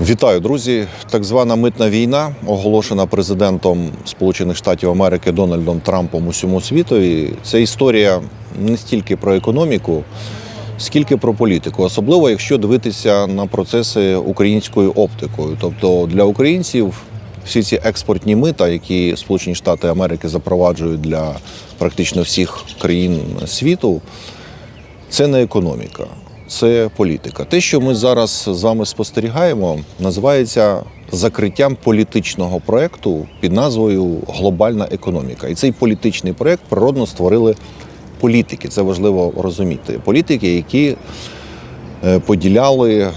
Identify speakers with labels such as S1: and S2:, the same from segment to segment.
S1: Вітаю, друзі! Так звана митна війна, оголошена президентом Сполучених Штатів Америки Дональдом Трампом усьому світові. Це історія не стільки про економіку, скільки про політику, особливо якщо дивитися на процеси українською оптикою. Тобто для українців всі ці експортні мита, які Сполучені Штати Америки запроваджують для практично всіх країн світу, це не економіка, це політика. Те, що ми зараз з вами спостерігаємо, називається закриттям політичного проекту під назвою Глобальна економіка. І цей політичний проект природно створили політики. Це важливо розуміти. Політики, які е, поділяли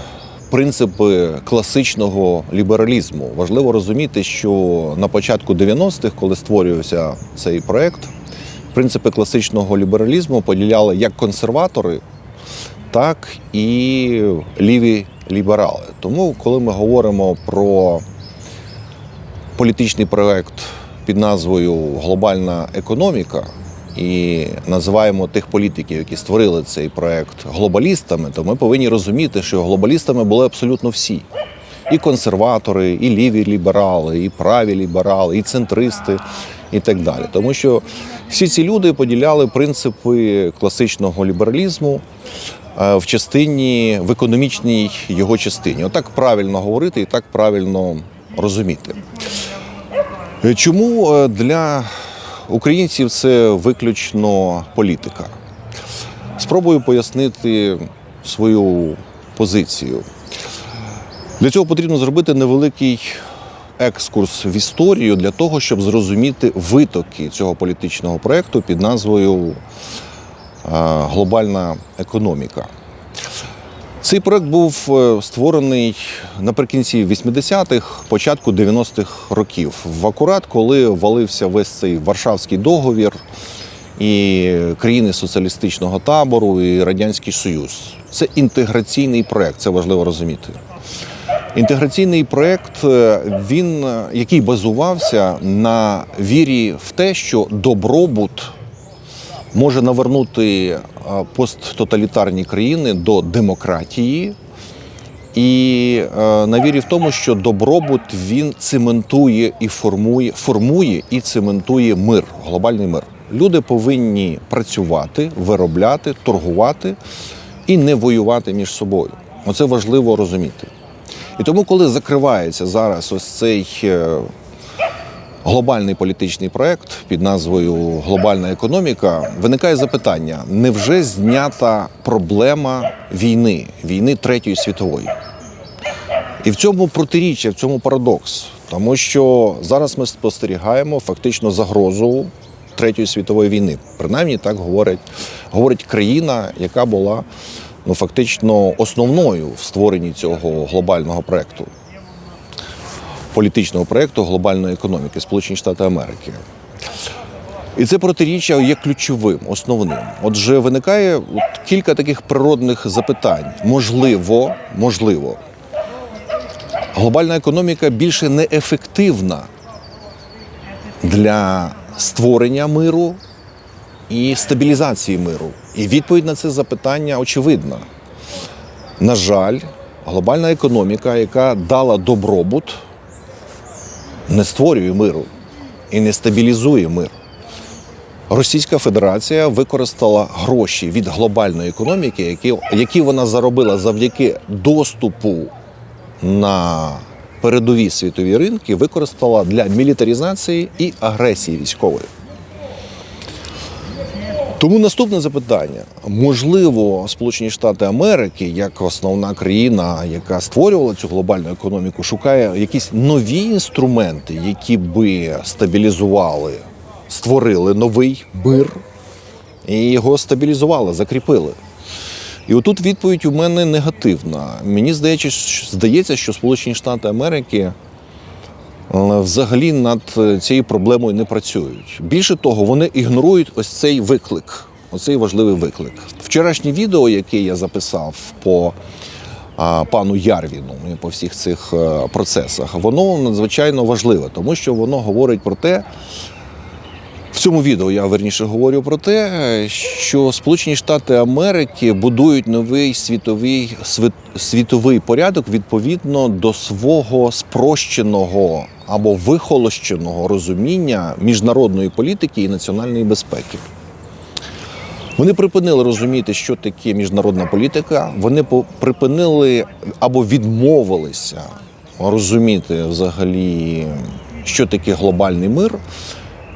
S1: принципи класичного лібералізму. Важливо розуміти, що на початку 90-х, коли створювався цей проект, принципи класичного лібералізму поділяли як консерватори, так і ліві ліберали. Тому, коли ми говоримо про політичний проект під назвою Глобальна економіка і називаємо тих політиків, які створили цей проект глобалістами, то ми повинні розуміти, що глобалістами були абсолютно всі. І консерватори, і ліві ліберали, і праві ліберали, і центристи, і так далі. Тому що всі ці люди поділяли принципи класичного лібералізму в частині, в економічній його частині. Отак правильно говорити і так правильно розуміти. Е, Чому е, для українців це виключно політика? Спробую пояснити свою позицію. Для цього потрібно зробити невеликий екскурс в історію для того, щоб зрозуміти витоки цього політичного проєкту під назвою е, Глобальна економіка. Цей проект був е, створений наприкінці 80-х, початку 90-х років, в акурат, коли валився весь цей Варшавський договір і країни соціалістичного табору, і Радянський Союз. Це інтеграційний проект, це важливо розуміти. Інтеграційний проект, е, він, е, який базувався на вірі в те, що добробут може навернути е, посттоталітарні країни до демократії, і е, на вірі в тому, що добробут він цементує і формує, формує і цементує мир, глобальний мир. Люди повинні працювати, виробляти, торгувати і не воювати між собою. Оце важливо розуміти. І тому, коли закривається зараз ось цей е, глобальний політичний проект під назвою Глобальна економіка, виникає запитання: невже знята проблема війни, війни Третьої світової? І в цьому протиріччя, в цьому парадокс, тому що зараз ми спостерігаємо фактично загрозу Третьої світової війни. Принаймні так говорить, говорить країна, яка була ну фактично основною в створенні цього глобального проекту, політичного проекту глобальної економіки Сполучені Штати Америки. І це протиріччя є ключовим, основним. Отже, виникає от кілька таких природних запитань. Можливо, можливо, глобальна економіка більше неефективна для створення миру і стабілізації миру. І відповідь на це запитання очевидна. На жаль, глобальна економіка, яка дала добробут, не створює миру і не стабілізує мир. Російська Федерація використала гроші від глобальної економіки, які, які вона заробила завдяки доступу на передові світові ринки, використала для мілітаризації і агресії військової. Тому наступне запитання: можливо, Сполучені Штати Америки, як основна країна, яка створювала цю глобальну економіку, шукає якісь нові інструменти, які би стабілізували, створили новий мир і його стабілізували, закріпили. І отут відповідь у мене негативна. Мені здається, що- здається, що Сполучені Штати Америки взагалі над е, цією проблемою не працюють. Більше того, вони ігнорують ось цей виклик, оцей важливий виклик. Вчорашнє відео, яке я записав по пану Ярвіну і по всіх цих е, процесах, воно надзвичайно важливе, тому що воно говорить про те, В цьому відео я верніше говорю про те, що Сполучені Штати Америки будують новий світовий світ- світовий порядок відповідно до свого спрощеного або вихолощеного розуміння міжнародної політики і національної безпеки. Вони припинили розуміти, що таке міжнародна політика. Вони припинили або відмовилися розуміти взагалі, що таке глобальний мир.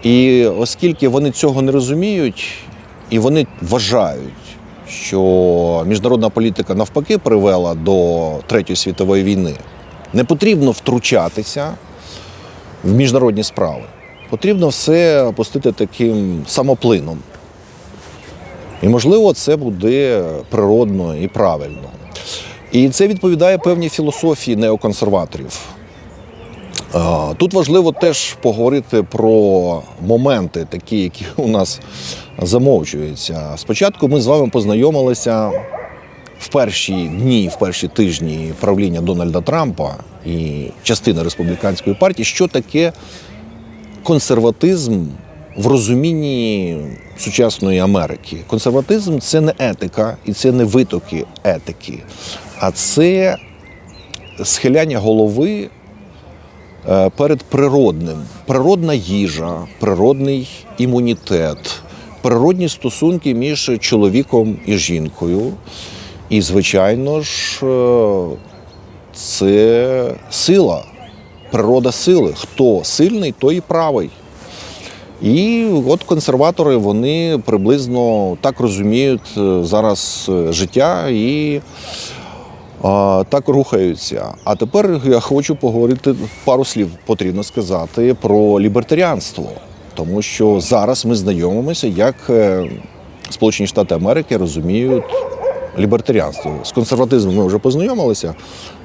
S1: І оскільки вони цього не розуміють, і вони вважають, що міжнародна політика навпаки привела до Третьої світової війни, не потрібно втручатися в міжнародні справи. Потрібно все опустити таким самоплином. І, можливо, це буде природно і правильно. І це відповідає певній філософії неоконсерваторів. Тут важливо теж поговорити про моменти, такі, які у нас замовчуються. Спочатку ми з вами познайомилися в перші дні, в перші тижні правління Дональда Трампа і частини республіканської партії, що таке консерватизм в розумінні сучасної Америки. Консерватизм це не етика і це не витоки етики, а це схиляння голови е, перед природним. Природна їжа, природний імунітет, природні стосунки між чоловіком і жінкою. І, звичайно ж, е, це сила, природа сили. Хто сильний, той і правий. І от консерватори вони приблизно так розуміють е, зараз е, життя і а, так рухаються. А тепер я хочу поговорити пару слів потрібно сказати про лібертаріанство, тому що зараз ми знайомимося, як Сполучені Штати Америки розуміють лібертаріанство. З консерватизмом ми вже познайомилися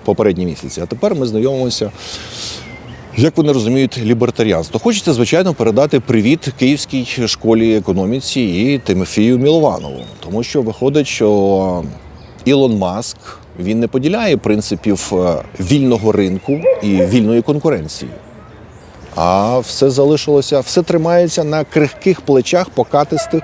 S1: попередні місяці, а тепер ми знайомимося. Як вони розуміють лібертаріанство? Хочеться, звичайно, передати привіт Київській школі економіці і Тимофію Мілованову, тому що виходить, що Ілон Маск він не поділяє принципів е, вільного ринку і вільної конкуренції. А все залишилося, все тримається на крихких плечах покатистих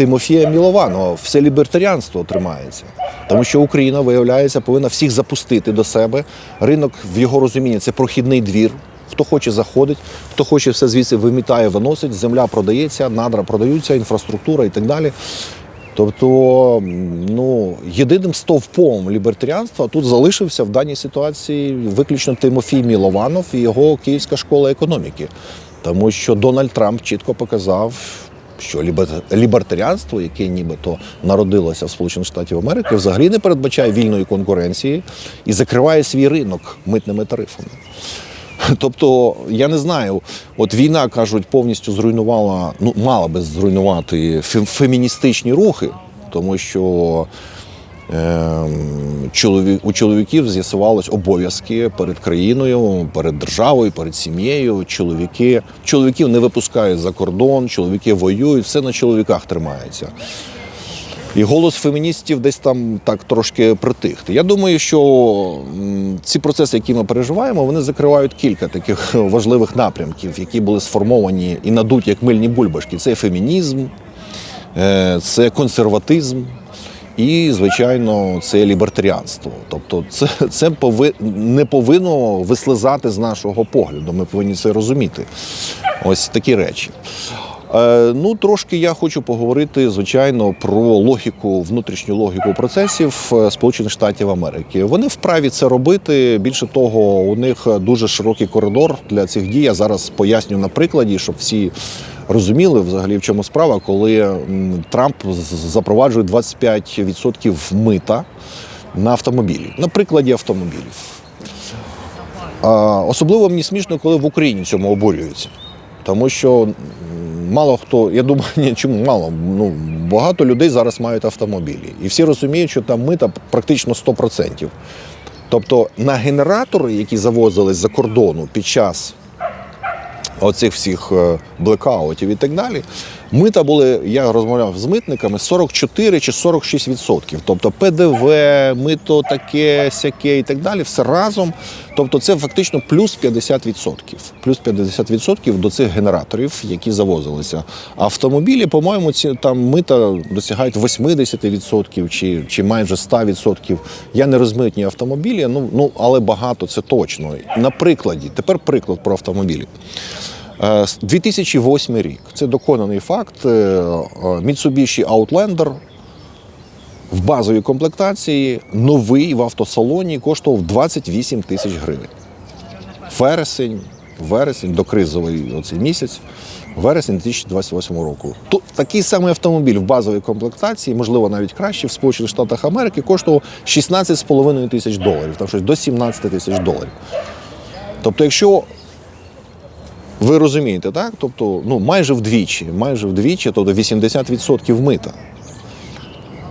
S1: Тимофія Мілованова. Все лібертаріанство тримається. Тому що Україна, виявляється, повинна всіх запустити до себе. Ринок в його розумінні це прохідний двір. Хто хоче заходить, хто хоче все звідси вимітає, виносить, земля продається, надра продаються, інфраструктура і так далі. Тобто, ну, єдиним стовпом лібертаріанства тут залишився в даній ситуації виключно Тимофій Мілованов і його Київська школа економіки. Тому що Дональд Трамп чітко показав, що лібер- лібертаріанство, яке нібито народилося в Сполучених Штатів Америки, взагалі не передбачає вільної конкуренції і закриває свій ринок митними тарифами. Тобто, я не знаю, от війна кажуть, повністю зруйнувала, ну мала би зруйнувати фе- феміністичні рухи, тому що у чоловіків з'ясувалось обов'язки перед країною, перед державою, перед сім'єю. Чоловіки чоловіків не випускають за кордон, чоловіки воюють, все на чоловіках тримається. І голос феміністів десь там так трошки притихти. Я думаю, що ці процеси, які ми переживаємо, вони закривають кілька таких важливих напрямків, які були сформовані і надуті як мильні бульбашки. Це фемінізм, е, це консерватизм. І, звичайно, це лібертаріанство. Тобто, це, це пови, не повинно вислизати з нашого погляду. Ми повинні це розуміти. Ось такі речі. Е, ну, трошки я хочу поговорити, звичайно, про логіку, внутрішню логіку процесів е, Сполучених Штатів Америки. Вони вправі це робити. Більше того, у них дуже широкий коридор для цих дій. Я зараз поясню на прикладі, щоб всі розуміли взагалі в чому справа, коли Трамп запроваджує 25% мита на автомобілі, на прикладі автомобілів. Особливо мені смішно, коли в Україні цьому обурюються. Тому що мало хто, я думаю, ні, чому мало. Ну, багато людей зараз мають автомобілі. І всі розуміють, що там мита практично 100%. Тобто на генератори, які завозились за кордону під час оцих всіх е, блекаутів і так далі, Мита були, я розмовляв з митниками, 44 чи 46 відсотків. Тобто ПДВ, мито таке, сяке і так далі, все разом. Тобто це фактично плюс 50 відсотків. Плюс 50 відсотків до цих генераторів, які завозилися. Автомобілі, по-моєму, ці там мита досягають 80 відсотків чи, чи майже 100 відсотків. Я не розмитні автомобілі, ну, ну але багато це точно. На прикладі, тепер приклад про автомобілі. Е, 2008 рік. Це доконаний факт. Е, е, Mitsubishi Outlander в базовій комплектації новий в автосалоні коштував 28 тисяч гривень. Вересень, вересень, докризовий оцей місяць, вересень 2028 року. Тут такий самий автомобіль в базовій комплектації, можливо, навіть краще, в Сполучених Штатах Америки коштував 16,5 тисяч доларів, там щось до 17 тисяч доларів. Тобто, якщо ви розумієте, так? Тобто, ну майже вдвічі, майже вдвічі, тобто 80% мита.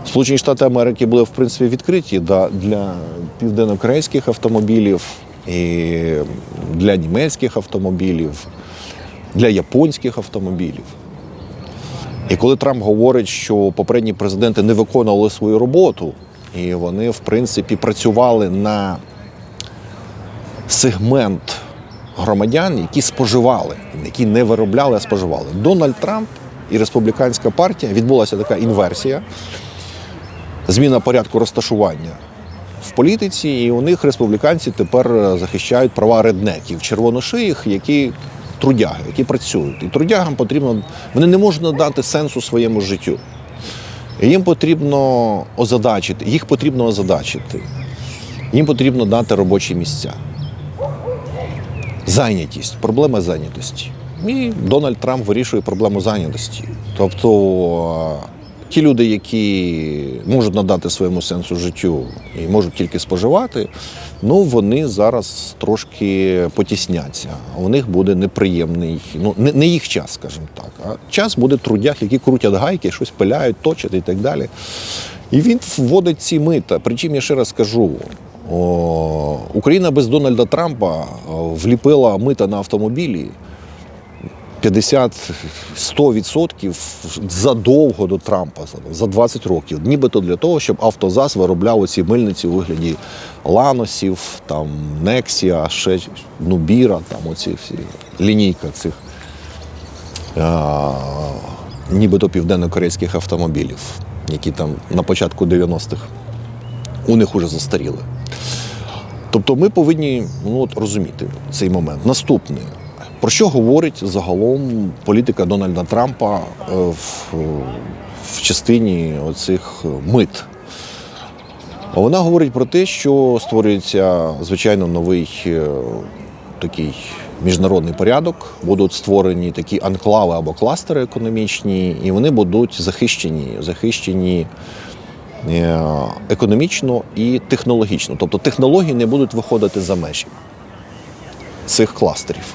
S1: Сполучені Штати Америки були, в принципі, відкриті для південнокорейських автомобілів, і для німецьких автомобілів, для японських автомобілів. І коли Трамп говорить, що попередні президенти не виконували свою роботу, і вони, в принципі, працювали на сегмент громадян, які споживали, які не виробляли, а споживали. Дональд Трамп і республіканська партія відбулася така інверсія, зміна порядку розташування в політиці, і у них республіканці тепер захищають права реднеків, червоношиїх, які трудяги, які працюють. І трудягам потрібно, вони не можуть надати сенсу своєму життю. Їм потрібно озадачити, їх потрібно озадачити. Їм потрібно дати робочі місця. Зайнятість, проблема зайнятості. І Дональд Трамп вирішує проблему зайнятості. Тобто е, ті люди, які можуть надати своєму сенсу життю і можуть тільки споживати, ну вони зараз трошки потісняться. У них буде неприємний, ну не, не їх час, скажімо так. А час буде трудях, які крутять гайки, щось пиляють, точать і так далі. І він вводить ці мита. Причому я ще раз скажу. О, Україна без Дональда Трампа вліпила мита на автомобілі 50-100% задовго до Трампа, за 20 років. Нібито для того, щоб Автозас виробляв ці мильниці у вигляді ланосів, там Нексія, ще Нубіра, там оці всі лінійка цих а, нібито південно-корейських автомобілів, які там на початку 90-х у них уже застаріли. Тобто ми повинні ну, от, розуміти цей момент. Наступне. Про що говорить загалом політика Дональда Трампа е, в, в частині оцих мит? Вона говорить про те, що створюється звичайно новий е, такий міжнародний порядок, будуть створені такі анклави або кластери економічні, і вони будуть захищені, захищені економічно і технологічно. Тобто технології не будуть виходити за межі цих кластерів.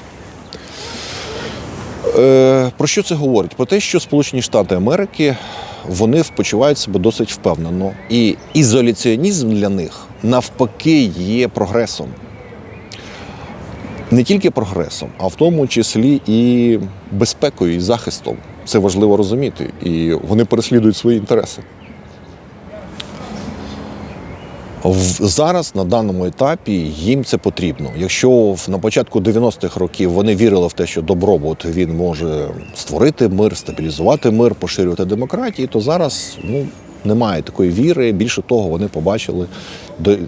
S1: Е, Про що це говорить? Про те, що Сполучені Штати Америки вони почувають себе досить впевнено, і ізоляціонізм для них навпаки є прогресом. Не тільки прогресом, а в тому числі і безпекою, і захистом. Це важливо розуміти. І вони переслідують свої інтереси. В- Зараз на даному етапі їм це потрібно. Якщо на початку 90-х років вони вірили в те, що добробут він може створити мир, стабілізувати мир, поширювати демократію, то зараз ну, немає такої віри. Більше того, вони побачили,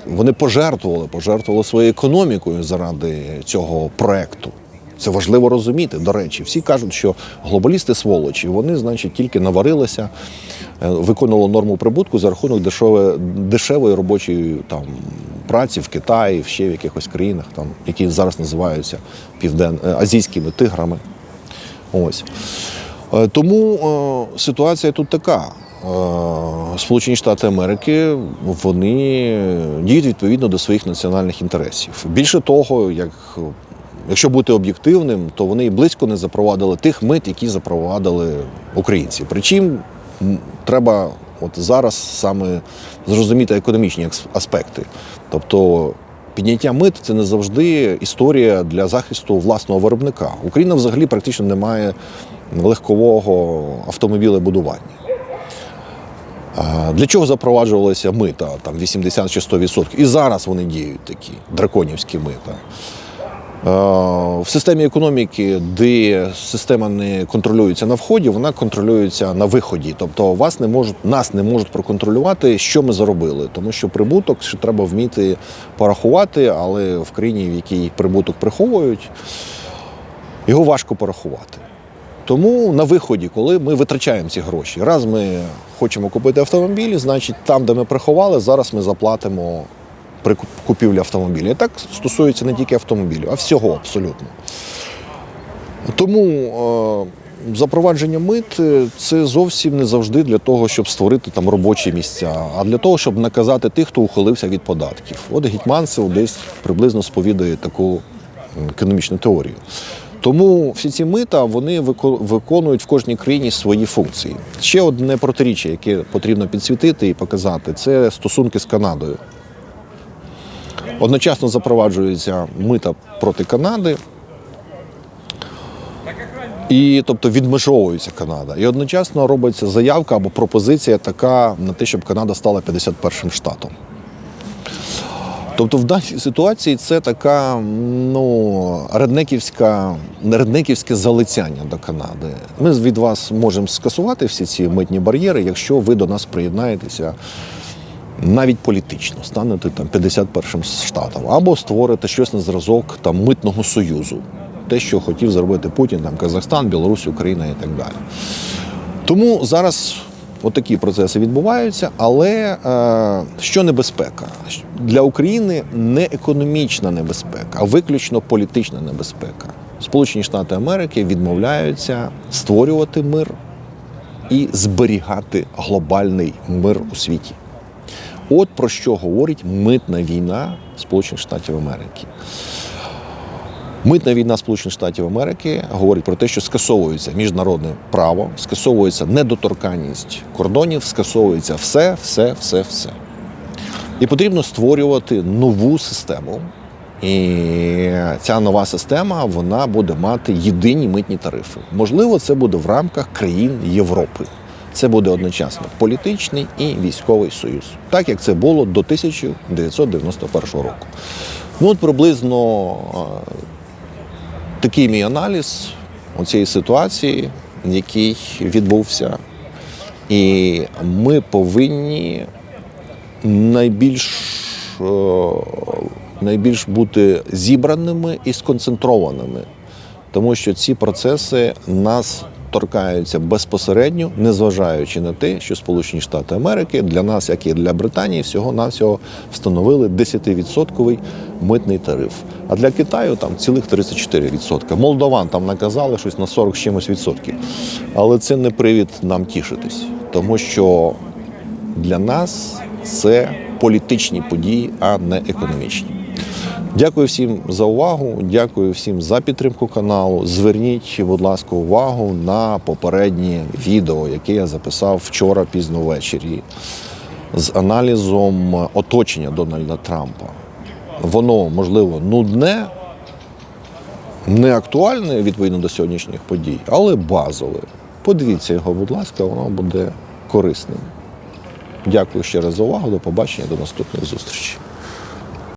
S1: вони пожертвували, пожертвували своєю економікою заради цього проекту. Це важливо розуміти. До речі, всі кажуть, що глобалісти сволочі, вони, значить, тільки наварилися, е, виконували норму прибутку за рахунок дешевої, дешевої робочої там, праці в Китаї, ще в якихось країнах, там, які зараз називаються півден... е, азійськими тиграми. Ось. Е, Тому ситуація тут така. Сполучені Штати Америки вони діють відповідно до своїх національних інтересів. Більше того, як якщо бути об'єктивним, то вони і близько не запровадили тих мит, які запровадили українці. Причому треба от зараз саме зрозуміти економічні аспекти. Тобто підняття мит це не завжди історія для захисту власного виробника. Україна взагалі практично не має легкового автомобілебудування. Для чого запроваджувалися мита там 80 чи 100%? І зараз вони діють такі драконівські мита. Е, В системі економіки, де система не контролюється на вході, вона контролюється на виході. Тобто вас не можуть, нас не можуть проконтролювати, що ми заробили. Тому що прибуток ще треба вміти порахувати, але в країні, в якій прибуток приховують, його важко порахувати. Тому на виході, коли ми витрачаємо ці гроші, раз ми хочемо купити автомобіль, значить там, де ми приховали, зараз ми заплатимо при купівлі автомобіля. І так стосується не тільки автомобілів, а всього абсолютно. Тому е, запровадження мит е, це зовсім не завжди для того, щоб створити там робочі місця, а для того, щоб наказати тих, хто ухилився від податків. От Гетьманцев десь приблизно сповідує таку економічну теорію. Тому всі ці мита вони виконують в кожній країні свої функції. Ще одне протиріччя, яке потрібно підсвітити і показати, це стосунки з Канадою. Одночасно запроваджується мита проти Канади, і тобто відмежовується Канада. І одночасно робиться заявка або пропозиція така на те, щоб Канада стала 51 штатом. Тобто в даній ситуації це така ну, реднеківська, реднеківське залицяння до Канади. Ми від вас можемо скасувати всі ці митні бар'єри, якщо ви до нас приєднаєтеся навіть політично, станете там 51 штатом, або створите щось на зразок там митного союзу, те, що хотів зробити Путін, там Казахстан, Білорусь, Україна і так далі. Тому зараз отакі процеси відбуваються, але е, що небезпека? Для України не економічна небезпека, а виключно політична небезпека. Сполучені Штати Америки відмовляються створювати мир і зберігати глобальний мир у світі. От про що говорить митна війна Сполучених Штатів Америки. Митна війна Сполучених Штатів Америки говорить про те, що скасовується міжнародне право, скасовується недоторканність кордонів, скасовується все, все, все, все. І потрібно створювати нову систему. І ця нова система вона буде мати єдині митні тарифи. Можливо, це буде в рамках країн Європи. Це буде одночасно політичний і військовий союз, так як це було до 1991 року. Ну от приблизно такий мій аналіз цієї ситуації, який відбувся. І ми повинні найбільш, е, найбільш бути зібраними і сконцентрованими, тому що ці процеси нас торкаються безпосередньо, незважаючи на те, що Сполучені Штати Америки для нас, як і для Британії, всього навсього встановили 10% митний тариф. А для Китаю там цілих 34%. Молдован там наказали щось на 40 з чимось відсотків. Але це не привід нам тішитись, тому що для нас це політичні події, а не економічні. Дякую всім за увагу. Дякую всім за підтримку каналу. Зверніть, будь ласка, увагу на попереднє відео, яке я записав вчора пізно ввечері з аналізом оточення Дональда Трампа. Воно, можливо, нудне, не актуальне відповідно до сьогоднішніх подій, але базове. Подивіться його, будь ласка, воно буде корисним. Дякую ще раз за увагу. До побачення, до наступних зустрічей.